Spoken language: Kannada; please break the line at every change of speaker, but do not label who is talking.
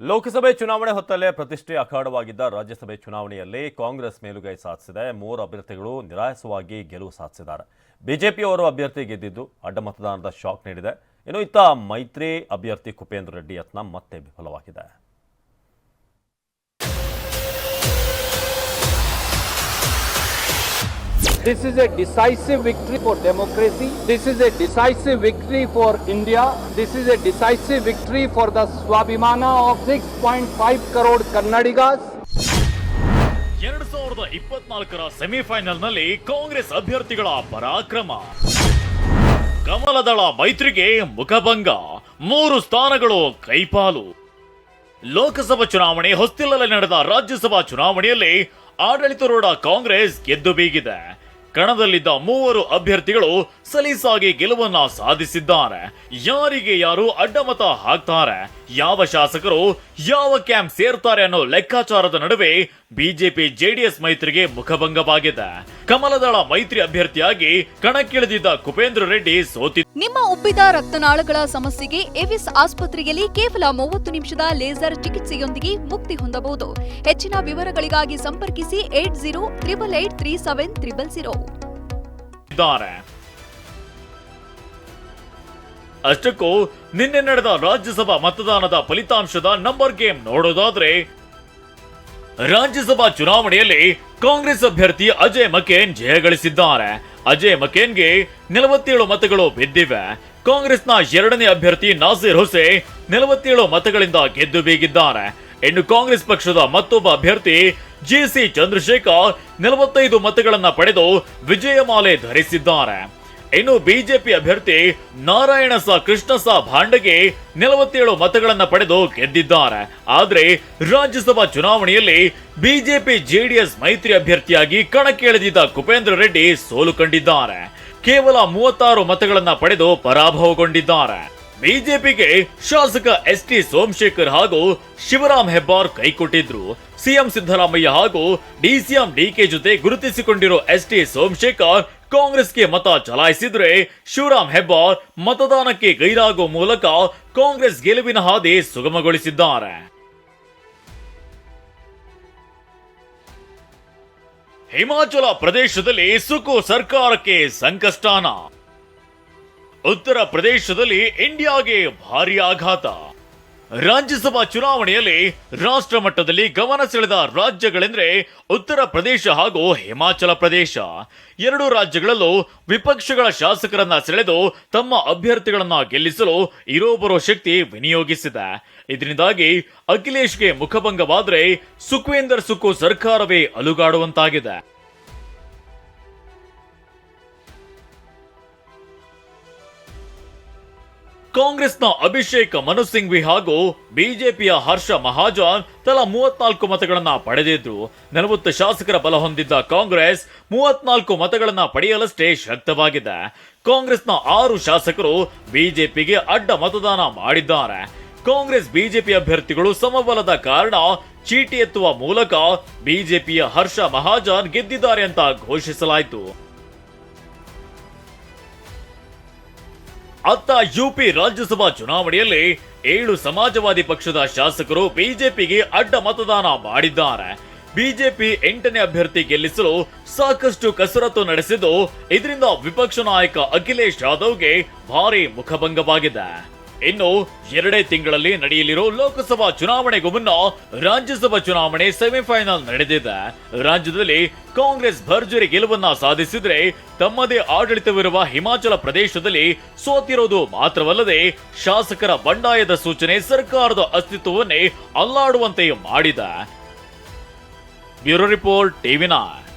ಲೋಕಸಭೆ ಚುನಾವಣೆ ಹೊತ್ತಲ್ಲೇ ಪ್ರತಿಷ್ಠೆ ಅಖಾಡವಾಗಿದ್ದ ರಾಜ್ಯಸಭೆ ಚುನಾವಣೆಯಲ್ಲಿ ಕಾಂಗ್ರೆಸ್ ಮೇಲುಗೈ ಸಾಧಿಸಿದೆ. ಮೂರು ಅಭ್ಯರ್ಥಿಗಳು ನಿರಾಯಸವಾಗಿ ಗೆಲುವು ಸಾಧಿಸಿದ್ದಾರೆ. ಬಿಜೆಪಿಯವರು ಅಭ್ಯರ್ಥಿ ಗೆದ್ದಿದ್ದು ಅಡ್ಡ ಮತದಾನದ ಶಾಕ್ ನೀಡಿದೆ. ಇನ್ನು ಇತ್ತ ಮೈತ್ರಿ ಅಭ್ಯರ್ಥಿ ಕುಪೇಂದ್ರ ರೆಡ್ಡಿ ಯತ್ನ ಮತ್ತೆ ವಿಫಲವಾಗಿದೆ.
This is a decisive victory for democracy. This is a decisive victory for India. This is a decisive victory for the Swabhimana of 6.5 crore Kannadigas.
ಎರಡ್ ಸಾವಿರದ ಇಪ್ಪತ್ನಾಲ್ಕರ ಸೆಮಿಫೈನಲ್ನಲ್ಲಿ ಕಾಂಗ್ರೆಸ್ ಅಭ್ಯರ್ಥಿಗಳ ಪರಾಕ್ರಮ ಕಮಲದಳ ಮೈತ್ರಿಗೆ ಮುಖಭಂಗ ಮೂರು ಸ್ಥಾನಗಳು ಕೈಪಾಲು ಲೋಕಸಭಾ ಚುನಾವಣೆ ಹೊಸ್ತಿಲಲ್ಲಿ ನಡೆದ ರಾಜ್ಯಸಭಾ ಚುನಾವಣೆಯಲ್ಲಿ ಆಡಳಿತಾರೂಢ ಕಾಂಗ್ರೆಸ್ ಗೆದ್ದು ಬೀಗಿದೆ ಕಣದಲ್ಲಿದ್ದ ಮೂವರು ಅಭ್ಯರ್ಥಿಗಳು ಸಲೀಸಾಗಿ ಗೆಲುವನ್ನ ಸಾಧಿಸಿದ್ದಾರೆ. ಯಾರಿಗೆ ಯಾರು ಅಡ್ಡಮತ ಹಾಕ್ತಾರೆ? ಯಾವ ಶಾಸಕರು ಯಾವ ಕ್ಯಾಂಪ್ ಸೇರ್ತಾರೆ ಅನ್ನೋ ಲೆಕ್ಕಾಚಾರದ ನಡುವೆ ಬಿಜೆಪಿ ಜೆಡಿಎಸ್ ಮೈತ್ರಿಗೆ ಮುಖಭಂಗವಾಗಿದೆ. ಕಮಲದಳ ಮೈತ್ರಿ ಅಭ್ಯರ್ಥಿಯಾಗಿ ಕಣಕ್ಕಿಳಿದಿದ್ದ ಕುಪೇಂದ್ರ ರೆಡ್ಡಿ ಸೋತಿ
ನಿಮ್ಮ ಉಬ್ಬಿದ ರಕ್ತನಾಳಗಳ ಸಮಸ್ಯೆಗೆ ಎವಿಸ್ ಆಸ್ಪತ್ರೆಯಲ್ಲಿ ಕೇವಲ ಮೂವತ್ತು ನಿಮಿಷದ ಲೇಸರ್ ಚಿಕಿತ್ಸೆಯೊಂದಿಗೆ ಮುಕ್ತಿ ಹೊಂದಬಹುದು. ಹೆಚ್ಚಿನ ವಿವರಗಳಿಗಾಗಿ ಸಂಪರ್ಕಿಸಿ eight zero triple eight three seven triple zero.
ಅಷ್ಟಕ್ಕೂ ನಿನ್ನೆ ನಡೆದ ರಾಜ್ಯಸಭಾ ಮತದಾನದ ಫಲಿತಾಂಶದ ನಂಬರ್ ಗೇಮ್ ನೋಡೋದಾದ್ರೆ, ರಾಜ್ಯಸಭಾ ಚುನಾವಣೆಯಲ್ಲಿ ಕಾಂಗ್ರೆಸ್ ಅಭ್ಯರ್ಥಿ ಅಜಯ್ ಮಕೇನ್ ಜಯಗಳಿಸಿದ್ದಾರೆ ಅಜಯ್ ಮಕೇನ್ಗೆ ನಲವತ್ತೇಳು ಮತಗಳು ಬಿದ್ದಿವೆ. ಕಾಂಗ್ರೆಸ್ನ ಎರಡನೇ ಅಭ್ಯರ್ಥಿ ನಾಸೀರ್ ಹುಸೇನ್ ನಲವತ್ತೇಳು ಮತಗಳಿಂದ ಗೆದ್ದು ಬೀಗಿದ್ದಾರೆ. ಇನ್ನು ಕಾಂಗ್ರೆಸ್ ಪಕ್ಷದ ಮತ್ತೊಬ್ಬ ಅಭ್ಯರ್ಥಿ ಜಿ ಸಿ ಚಂದ್ರಶೇಖರ್ ನಲವತ್ತೈದು ಮತಗಳನ್ನು ಪಡೆದು ವಿಜಯಮಾಲೆ ಧರಿಸಿದ್ದಾರೆ. ಇನ್ನು ಬಿಜೆಪಿ ಅಭ್ಯರ್ಥಿ ನಾರಾಯಣ ಸ ಕೃಷ್ಣ ಸ ಭಾಂಡಗೆ ನಲವತ್ತೇಳು ಮತಗಳನ್ನ ಪಡೆದು ಗೆದ್ದಿದ್ದಾರೆ. ಆದರೆ ರಾಜ್ಯಸಭಾ ಚುನಾವಣೆಯಲ್ಲಿ ಬಿಜೆಪಿ ಜೆಡಿಎಸ್ ಮೈತ್ರಿ ಅಭ್ಯರ್ಥಿಯಾಗಿ ಕಣಕ್ಕಿಳಿದಿದ್ದ ಕುಪೇಂದ್ರ ರೆಡ್ಡಿ ಸೋಲು ಕಂಡಿದ್ದಾರೆ. ಕೇವಲ ಮೂವತ್ತಾರು ಮತಗಳನ್ನ ಪಡೆದು ಪರಾಭವಗೊಂಡಿದ್ದಾರೆ. ಬಿಜೆಪಿಗೆ ಶಾಸಕ ಎಸ್ ಟಿ ಸೋಮಶೇಖರ್ ಹಾಗೂ ಶಿವರಾಮ್ ಹೆಬ್ಬಾರ್ ಕೈಕೊಟ್ಟಿದ್ರು. ಸಿಎಂ ಸಿದ್ದರಾಮಯ್ಯ ಹಾಗೂ ಡಿಸಿಎಂ ಡಿಕೆ ಜೊತೆ ಗುರುತಿಸಿಕೊಂಡಿರೋ ಎಸ್ ಟಿ ಸೋಮಶೇಖರ್ ಕಾಂಗ್ರೆಸ್ಗೆ ಮತ ಚಲಾಯಿಸಿದ್ರೆ ಶಿವರಾಮ್ ಹೆಬ್ಬಾರ್ ಮತದಾನಕ್ಕೆ ಗೈರಾಗುವ ಮೂಲಕ ಕಾಂಗ್ರೆಸ್ ಗೆಲುವಿನ ಹಾದಿ ಸುಗಮಗೊಳಿಸಿದ್ದಾರೆ. ಹಿಮಾಚಲ ಪ್ರದೇಶದಲ್ಲಿ ಸುಕು ಸರ್ಕಾರಕ್ಕೆ ಸಂಕಷ್ಟಾನ. ಉತ್ತರ ಪ್ರದೇಶದಲ್ಲಿ ಇಂಡಿಯಾಗೆ ಭಾರಿ ಆಘಾತ. ರಾಜ್ಯಸಭಾ ಚುನಾವಣೆಯಲ್ಲಿ ರಾಷ್ಟ್ರ ಮಟ್ಟದಲ್ಲಿ ಗಮನ ಸೆಳೆದ ರಾಜ್ಯಗಳೆಂದರೆ ಉತ್ತರ ಪ್ರದೇಶ ಹಾಗೂ ಹಿಮಾಚಲ ಪ್ರದೇಶ. ಎರಡು ರಾಜ್ಯಗಳಲ್ಲೂ ವಿಪಕ್ಷಗಳ ಶಾಸಕರನ್ನ ಸೆಳೆದು ತಮ್ಮ ಅಭ್ಯರ್ಥಿಗಳನ್ನ ಗೆಲ್ಲಿಸಲು ಇರೋಬರು ಶಕ್ತಿ ವಿನಿಯೋಗಿಸಿದೆ. ಇದರಿಂದಾಗಿ ಅಖಿಲೇಶ್ಗೆ ಮುಖಭಂಗವಾದರೆ ಸುಖವೇಂದರ್ ಸುಕ್ಕು ಸರ್ಕಾರವೇ ಅಲುಗಾಡುವಂತಾಗಿದೆ. ಕಾಂಗ್ರೆಸ್ನ ಅಭಿಷೇಕ್ ಮನು ಸಿಂಘ್ವಿ ಹಾಗೂ ಬಿಜೆಪಿಯ ಹರ್ಷ ಮಹಾಜನ್ ತಲಾ ಮೂವತ್ನಾಲ್ಕು ಮತಗಳನ್ನ ಪಡೆದಿದ್ರು. ನಲವತ್ತು ಶಾಸಕರ ಬಲ ಹೊಂದಿದ್ದ ಕಾಂಗ್ರೆಸ್ ಮೂವತ್ನಾಲ್ಕು ಮತಗಳನ್ನ ಪಡೆಯಲಷ್ಟೇ ಶಕ್ತವಾಗಿದೆ. ಕಾಂಗ್ರೆಸ್ನ ಆರು ಶಾಸಕರು ಬಿಜೆಪಿಗೆ ಅಡ್ಡ ಮತದಾನ ಮಾಡಿದ್ದಾರೆ. ಕಾಂಗ್ರೆಸ್ ಬಿಜೆಪಿ ಅಭ್ಯರ್ಥಿಗಳು ಸಮಬಲದ ಕಾರಣ ಚೀಟಿ ಎತ್ತುವ ಮೂಲಕ ಬಿಜೆಪಿಯ ಹರ್ಷ ಮಹಾಜನ್ ಗೆದ್ದಿದ್ದಾರೆ ಅಂತ ಘೋಷಿಸಲಾಯಿತು. ಅತ್ತ ಯುಪಿ ರಾಜ್ಯಸಭಾ ಚುನಾವಣೆಯಲ್ಲಿ ಏಳು ಸಮಾಜವಾದಿ ಪಕ್ಷದ ಶಾಸಕರು ಬಿಜೆಪಿಗೆ ಅಡ್ಡ ಮತದಾನ ಮಾಡಿದ್ದಾರೆ. ಬಿಜೆಪಿ ಎಂಟನೇ ಅಭ್ಯರ್ಥಿ ಗೆಲ್ಲಿಸಲು ಸಾಕಷ್ಟು ಕಸರತ್ತು ನಡೆಸಿದ್ದು, ಇದರಿಂದ ವಿಪಕ್ಷ ನಾಯಕ ಅಖಿಲೇಶ್ ಯಾದವ್ಗೆ ಭಾರಿ ಮುಖಭಂಗವಾಗಿದೆ. ಇನ್ನು ಎರಡೇ ತಿಂಗಳಲ್ಲಿ ನಡೆಯಲಿರೋ ಲೋಕಸಭಾ ಚುನಾವಣೆಗೂ ಮುನ್ನ ರಾಜ್ಯಸಭಾ ಚುನಾವಣೆ ಸೆಮಿಫೈನಲ್ ನಡೆದಿದೆ. ರಾಜ್ಯದಲ್ಲಿ ಕಾಂಗ್ರೆಸ್ ಭರ್ಜರಿ ಗೆಲುವನ್ನ ಸಾಧಿಸಿದ್ರೆ ತಮ್ಮದೇ ಆಡಳಿತವಿರುವ ಹಿಮಾಚಲ ಪ್ರದೇಶದಲ್ಲಿ ಸೋತಿರೋದು ಮಾತ್ರವಲ್ಲದೆ ಶಾಸಕರ ಬಂಡಾಯದ ಸೂಚನೆ ಸರ್ಕಾರದ ಅಸ್ತಿತ್ವವನ್ನೇ ಅಲ್ಲಾಡುವಂತೆ ಮಾಡಿದೆ. Bureau report TV nine.